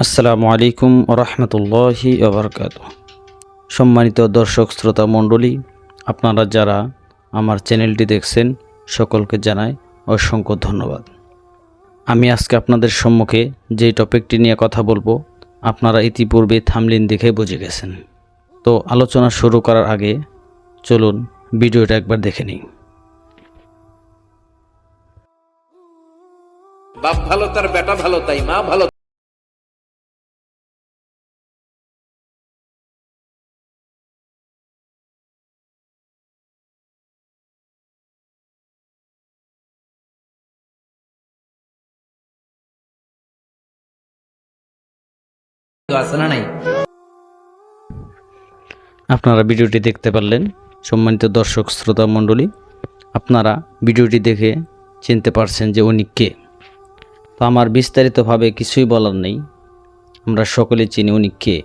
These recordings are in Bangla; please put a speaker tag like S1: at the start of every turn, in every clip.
S1: আসসালামু আলাইকুম রহমতুল্লাহি ওবরকাত সম্মানিত দর্শক, শ্রোতা, মণ্ডলী, আপনারা যারা আমার চ্যানেলটি দেখছেন, সকলকে জানাই অসংখ্য ধন্যবাদ। আমি আজকে আপনাদের সম্মুখে যে টপিকটি নিয়ে কথা বলব, আপনারা ইতিপূর্বে থামলিন দেখে বুঝে গেছেন। তো আলোচনা শুরু করার আগে চলুন ভিডিওটা একবার দেখে নিই।
S2: বাপ ভালো, তার বেটা ভালো, তাই মা ভালো। আছে না নাই?
S1: আপনারা ভিডিওটি দেখতে পারলেন, সম্মানিত দর্শক শ্রোতা মণ্ডলী। আপনারা ভিডিওটি দেখে চিনতে পারছেন যে উনি কে। তো আমার বিস্তারিতভাবে কিছুই বলার নেই। আমরা সকলে চিনি উনি কে।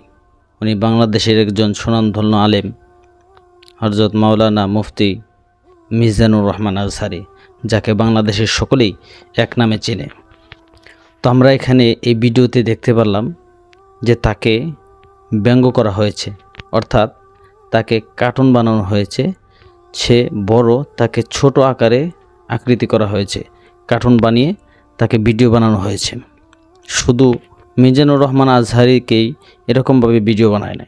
S1: উনি বাংলাদেশের একজন সুনামধন্য আলেম হরজত মাওলানা মুফতি মিজানুর রহমান আজহারি যাকে বাংলাদেশের সকলেই এক নামে চেনে। তো আমরা এখানে এই ভিডিওতে দেখতে পারলাম যে তাকে ব্যঙ্গ করা হয়েছে। অর্থাৎ তাকে কার্টুন বানানো হয়েছে। সে বড়, তাকে ছোট আকারে আকৃতি করা হয়েছে। কার্টুন বানিয়ে তাকে ভিডিও বানানো হয়েছে। শুধু মিজানুর রহমান আজহারিকেই এরকমভাবে ভিডিও বানায় নাই।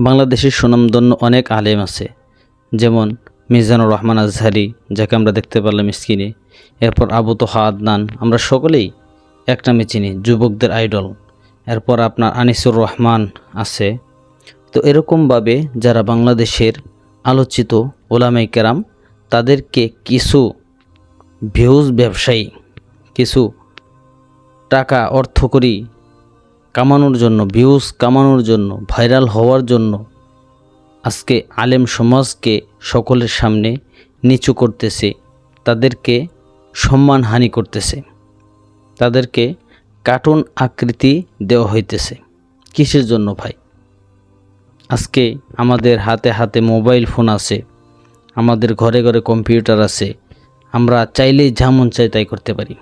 S1: বাংলাদেশের সুনামধন্য অনেক আলেম আছে। যেমন মিজানুর রহমান আজহারি, যাকে আমরা দেখতে পারলাম স্ক্রিনে। এরপর আবু তোহা আদনান, আমরা সকলেই এক নামে চিনি, যুবকদের আইডল এরপর আপনার আনিসুর রহমান আছে। তো এরকমভাবে যারা বাংলাদেশের আলোচিত ওলামাই কেরাম, তাদেরকে কিছু ভিউজ ব্যবসায়ী, কিছু টাকা অর্থকরী কামানোর জন্য ভিউজ কামানোর জন্য ভাইরাল হওয়ার জন্য আজকে আলেম সমাজকে সকলের সামনে নিচু করতেছে, তাদেরকে সম্মানহানি করতেছে, তাদেরকে কার্টুন আকৃতি দেওয়া হইতেছে। কিসের জন্য ভাই? আজকে আমাদের হাতে হাতে মোবাইল ফোন আছে, আমাদের ঘরে ঘরে কম্পিউটার আছে, আমরা চাইলেই যা মন চাই তাই করতে পারি।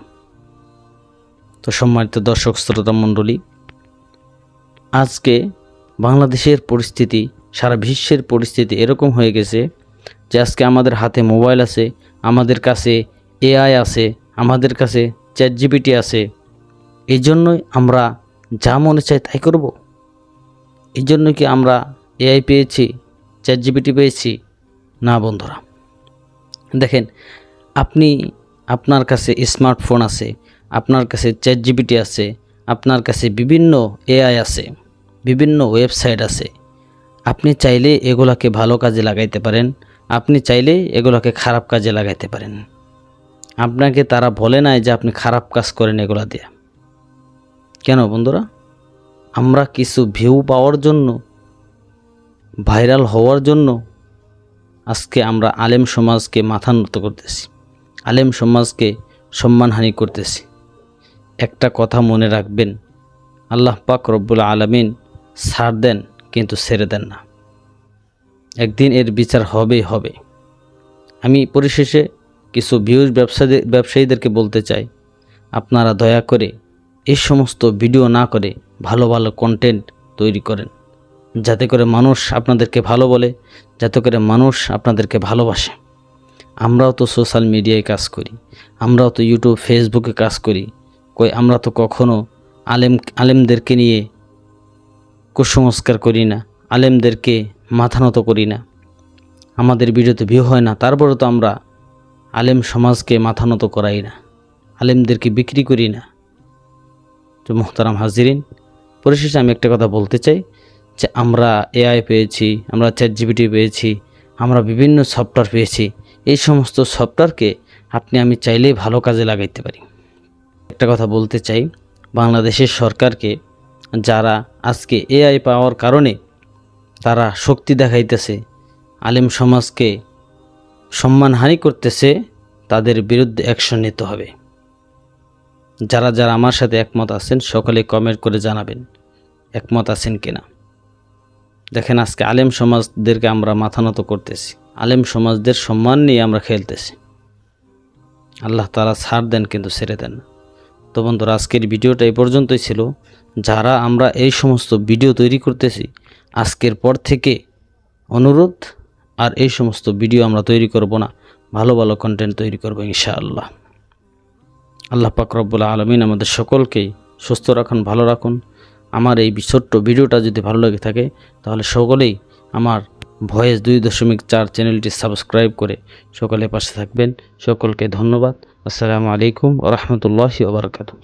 S1: তো সম্মানিত দর্শক, শ্রোতা মণ্ডলী, আজকে বাংলাদেশের পরিস্থিতি, সারা বিশ্বের পরিস্থিতি এরকম হয়ে গেছে যে আজকে আমাদের হাতে মোবাইল আছে, আমাদের কাছে এআই আছে, আমাদের কাছে চ্যাট জিপিটি আছে এই জন্যই আমরা যা মনে চাই তাই করব। এই জন্য কি আমরা এআই পেয়েছি চ্যাট জিপিটি পেয়েছি? না বন্ধুরা। দেখেন, আপনি, আপনার কাছে স্মার্টফোন আছে, আপনার কাছে চ্যাট জিপিটি আছে, আপনার কাছে বিভিন্ন এআই আছে, বিভিন্ন ওয়েবসাইট আছে। আপনি চাইলে এগুলাকে ভালো কাজে লাগাইতে পারেন, আপনি চাইলে এগুলোকে খারাপ কাজে লাগাইতে পারেন। আপনাকে তারা বলে নাই যে আপনি খারাপ কাজ করেন এগুলা দিয়ে। কেন বন্ধুরা? আমরা কিছু ভিউ পাওয়ার জন্য ভাইরাল হওয়ার জন্য আজকে আমরা আলেম সমাজকে মাথা নত করতেছি, আলেম সমাজকে সম্মানহানি করতেছি। একটা কথা মনে রাখবেন, আল্লাহ পাক রব্বুল আলমিন ছাড় দেন, কিন্তু ছেড়ে দেন না। একদিন এর বিচার হবেই হবে। আমি পরিশেষে কিছু ভিউজ ব্যবসায়ী ব্যবসায়ীদেরকে বলতে চাই, আপনারা দয়া করে এই সমস্ত ভিডিও না করে ভালো ভালো কন্টেন্ট তৈরি করেন। যাতে করে মানুষ আপনাদেরকে ভালো বলে, যাতে করে মানুষ আপনাদেরকে ভালোবাসে। আমরাও তো সোশ্যাল মিডিয়ায় কাজ করি, আমরাও তো ইউটিউব ফেসবুকে কাজ করি। কই, আমরা তো কখনো আলেম, আলেমদেরকে নিয়ে কুসংস্কার করি না, আলেমদেরকে মাথা নত করি না। আমাদের ভিডিওতে ভিউ হয় না তারপরে তো আমরা আলেম সমাজকে মাথা নত করাই না, আলেমদেরকে বিক্রি করি না। তো মোহতারাম হাজিরিন, পরিশেষে আমি একটা কথা বলতে চাই যে আমরা এআই পেয়েছি, আমরা চ্যাট জিবিটি পেয়েছি, আমরা বিভিন্ন সফটওয়্যার পেয়েছি, এই সমস্ত সফটওয়্যারকে আপনি আমি চাইলেই ভালো কাজে লাগাইতে পারি। একটা কথা বলতে চাই, বাংলাদেশের সরকারকে যারা আজকে এআই পাওয়ার কারণে তারা শক্তি দেখাইতেছে, আলেম সমাজকে সম্মানহানি করতেছে, তাদের বিরুদ্ধে অ্যাকশন নিতে হবে। যারা যারা আমার সাথে একমত আছেন সকলে কমেন্ট করে জানাবেন একমত আছেন কিনা। দেখেন আজকে আলেম সমাজদেরকে আমরা মাথা নত করতেছি। আলেম সমাজদের সম্মান নিয়ে আমরা খেলতেছি। আল্লাহ তারা ছাড় দেন কিন্তু ছেড়ে দেন না। তো বন্ধুরা, আজকের ভিডিওটা এই পর্যন্তই ছিল। যারা আমরা এই সমস্ত ভিডিও তৈরি করতেছি, আজকের পর থেকে অনুরোধ, আর এই সমস্ত ভিডিও আমরা তৈরি করব না। ভালো ভালো কন্টেন্ট তৈরি করব ইনশাআল্লাহ। আল্লাহ পাক রব্বুল আলমিন আমাদের সকলকে সুস্থ রাখুন, ভালো রাখুন। আমার এই ছোট্ট ভিডিওটা যদি ভালো লেগে থাকে, তাহলে সকলেই আমার ভয়েস দুই দশমিক চার চ্যানেলটি সাবস্ক্রাইব করে সকলে পাশে থাকবেন। সকলকে ধন্যবাদ। আসসালামু আলাইকুম রহমতুল্লাহি ওবরাকাতু